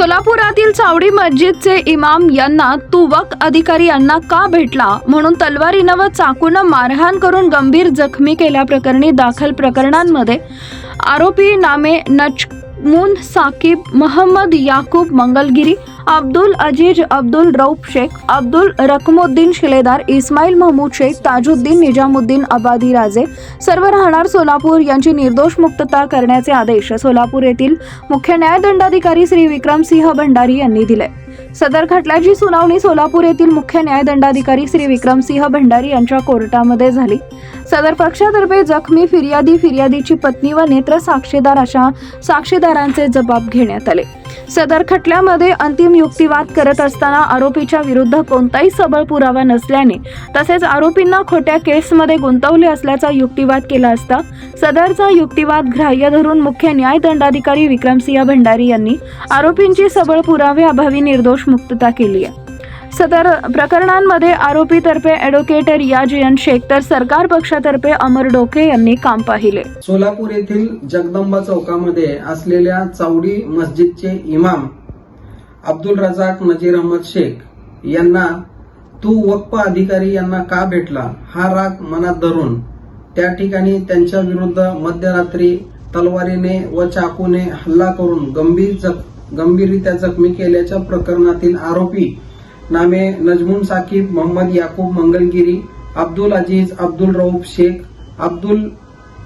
सोलापुरातील चावडी मस्जिदचे इमाम यांना तुवक अधिकारी यांना का भेटला? म्हणून तलवारीनं व चाकूनं मारहाण करून गंभीर जखमी केल्याप्रकरणी दाखल प्रकरणांमध्ये आरोपी नामे मून साकिब महम्मद याकूब मंगलगिरी अब्दुल अजीज अब्दुल रौफ शेख अब्दुल रकमुद्दीन शिलेदार इस्माईल महमूद शेख ताजुद्दीन निजामुद्दीन अबादी राजे सर्व राहणार सोलापूर यांची निर्दोष मुक्तता करण्याचे आदेश सोलापूर येथील मुख्य न्यायदंडाधिकारी श्री विक्रमसिंह भंडारी यांनी दिले. सदर खटल्याची सुनावणी सोलापूर येथील मुख्य न्यायदंडाधिकारी श्री विक्रमसिंह भंडारी यांच्या कोर्टामध्ये झाली. सदर पक्षातर्फे जखमी फिर्यादी फिर्यादीची पत्नी व नेत्र साक्षीदार अशा साक्षीदारांचे जबाब घेण्यात आले. सदर खटल्यामध्ये अंतिम युक्तिवाद करत असताना आरोपीच्या विरुद्ध कोणताही सबळ पुरावा नसल्याने तसेच आरोपींना खोट्या केसमध्ये गुंतवले असल्याचा युक्तिवाद केला असता सदरचा युक्तिवाद ग्राह्य धरून मुख्य न्यायदंडाधिकारी विक्रमसिंह भंडारी यांनी आरोपींची सबळ पुरावे अभावी निर्दोष मुक्तता केली आहे. सदर प्रकरणांमध्ये आरोपीतर्फे ॲडव्होकेट रियाजियन शेख तर सरकार पक्षातर्फे अमर डोके यांनी काम पाहिले. सोलापूर येथील जगदंबा चौकामध्ये असलेल्या चावडी मस्जिदचे इमाम अब्दुल रजाक नजीर अहमद शेख यांना तू वक्फ अधिकारी यांना का भेटला? हा राग मनात धरून त्या ठिकाणी त्यांच्या विरुद्ध मध्यरात्री तलवारीने व चाकूने हल्ला करून गंभीर जख गंभीररित्या जखमी केल्याच्या प्रकरणातील आरोपी नामे नजमुन साकीब मोहम्मद याकूब मंगलगिरी अब्दुल अजीज अब्दुल रऊफ शेख अब्दुल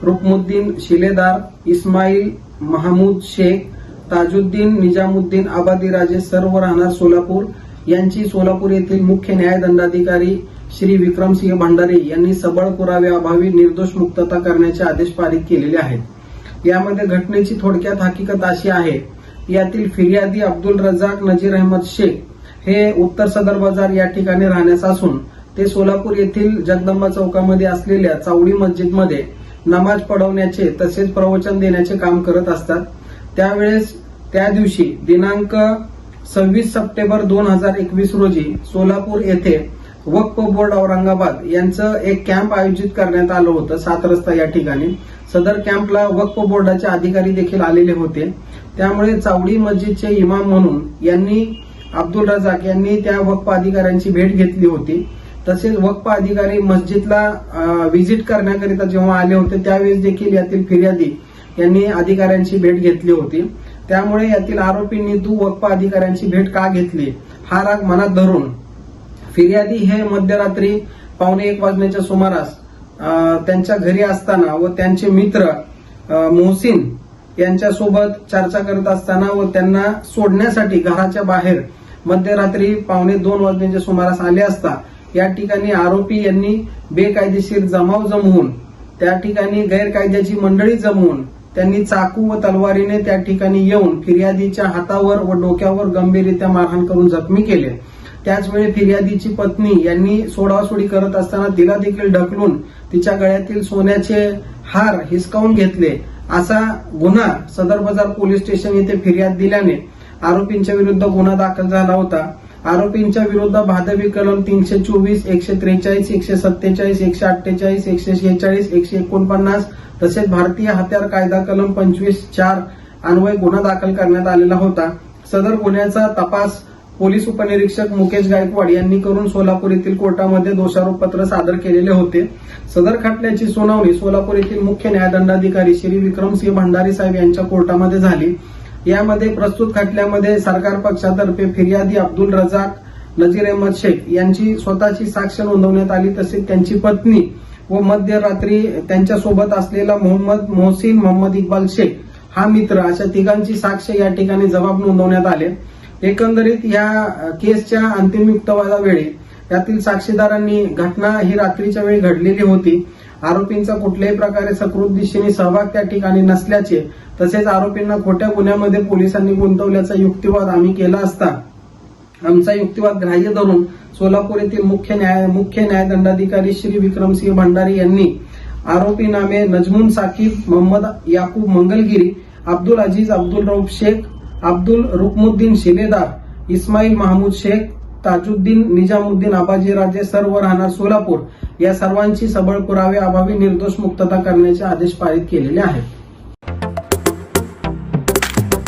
रुकमुद्दीन शिलेदार इस्माईल महमूद शेख ताजुद्दीन निजामुद्दीन आबादी राजे सर्व राहणार सोलापूर. यांची सोलापूर येथील मुख्य न्यायदंडाधिकारी श्री विक्रमसिंह भंडारे यांनी सबळ पुराव्याअभावी निर्दोष मुक्तता करण्याचे आदेश पारित केलेले आहेत. यामध्ये घटनेची थोडक्यात हकीकत अशी आहे यातील फिर्यादी अब्दुल रजाक नजीर अहमद शेख हे उत्तर सदर बाजार या ठिकाणी राहण्यास असून ते सोलापूर येथील जगदंबा चौकामध्ये असलेल्या चावडी मस्जिदमध्ये नमाज पढवण्याचे तसेच प्रवचन देण्याचे काम करत असतात. त्यावेळेस त्या दिवशी दिनांक सव्वीस सप्टेंबर दोन हजार एकवीस रोजी सोलापूर येथे वक्फ बोर्ड औरंगाबाद यांचं एक कॅम्प आयोजित करण्यात आलं होतं सात रस्ता या ठिकाणी. सदर कॅम्पला वक्फ बोर्डाचे अधिकारी देखील आलेले होते. त्यामुळे चावडी मस्जिदचे इमाम म्हणून यांनी अब्दुल रजाक यांनी त्या वक्फ अधिकाऱ्यांची भेट घेतली होती. तसेच वक्फ अधिकारी मस्जिदला व्हिजिट करण्याकरिता जेव्हा आले होते त्यावेळेस देखील यातील फिर्यादी यांनी अधिकाऱ्यांची भेट घेतली होती. त्यामुळे यातील आरोपींनी तू वक्फ अधिकाऱ्यांची भेट का घेतली? हा राग मनात धरून. फिर्यादी हे मध्यरात्री पावणे एक वाजण्याच्या सुमारास त्यांच्या घरी असताना व त्यांचे मित्र मोहसिन यांच्यासोबत चर्चा करत असताना व त्यांना सोडण्यासाठी घराच्या बाहेर मध्यरात्री पावणे दोन वाजण्याच्या सुमारास आले असता या ठिकाणी आरोपी यांनी बेकायदेशीर जमाव जमवून त्या ठिकाणी गैरकायद्याची मंडळी जमवून त्यांनी चाकू व तलवारीने त्या ठिकाणी येऊन फिर्यादीच्या हातावर व डोक्यावर गंभीररित्या मारहाण करून जखमी केले. त्याचवेळी फिर्यादीची पत्नी यांनी सोडासोडी करत असताना तिला देखील ढकलून तिच्या गळ्यातील सोन्याचे हार हिसकावून घेतले. असा गुन्हा सदर बाजार पोलीस स्टेशन येथे फिर्याद दिल्याने आरोपींच्या विरुद्ध गुन्हा दाखल झाला होता. आरोपींच्या विरुद्ध भादवी कलम तीनशे चोवीस एकशे त्रेचाळीस एकशे सत्तेचाळीस एकशे अठ्ठेचाळीस एकशे शेहेचाळीस एकशे एकोणपन्नास तसेच भारतीय हत्यार कायदा कलम पंचवीस चार अन्वय गुन्हा दाखल करण्यात आलेला होता. सदर गुन्ह्याचा तपास पोलीस उपनिरीक्षक मुकेश गायकवाड यांनी करून सोलापूर येथील कोर्टामध्ये दोषारोपपत्र सादर केलेले होते. सदर खटल्याची सुनावणी सोलापूर येथील मुख्य न्यायदंडाधिकारी श्री विक्रमसिंह भंडारी साहेब यांच्या कोर्टामध्ये झाली. यामध्ये प्रस्तुत खटल्यामध्ये सरकार पक्षातर्फे फिर्यादी अब्दुल रजाक नजीर अहमद शेख यांची स्वतःची साक्ष नोंदवण्यात आली तसेच त्यांची पत्नी व मध्यरात्री त्यांच्यासोबत असलेला मोहम्मद मोहसिन मोहम्मद इक्बाल शेख हा मित्र अशा तिघांची साक्ष या ठिकाणी जबाब नोंदवण्यात आले. एकंदरीत या केसच्या अंतिम युक्तवादावेळी यातील साक्षीदारांनी घटना ही रात्रीच्या वेळी घडलेली होती. आरोपींचा कुठल्याही प्रकारे सकृत दिशेने सहभाग त्या ठिकाणी नसल्याचे तसेच आरोपींना खोट्या गुन्ह्यामध्ये पोलिसांनी गुंतवल्याचा युक्तिवाद आम्ही केला असता. आमचा युक्तिवाद ग्राह्य धरून सोलापूर येथील मुख्य न्याय मुख्य न्यायदंडाधिकारी श्री विक्रमसिंह भंडारी यांनी आरोपी नामे नजमून साकीब मोहम्मद याकूब मंगलगिरी अब्दुल अजीज अब्दुल रऊफ शेख अब्दुल रुकमुद्दीन शिलेदार इस्माईल महमूद शेख ताजुद्दीन निजामुद्दीन आबाजी राजे सर्व राहणार सोलापूर या सर्वांची सबळ पुरावे अभावी निर्दोष मुक्तता करण्याचे आदेश पारित केलेले आहेत.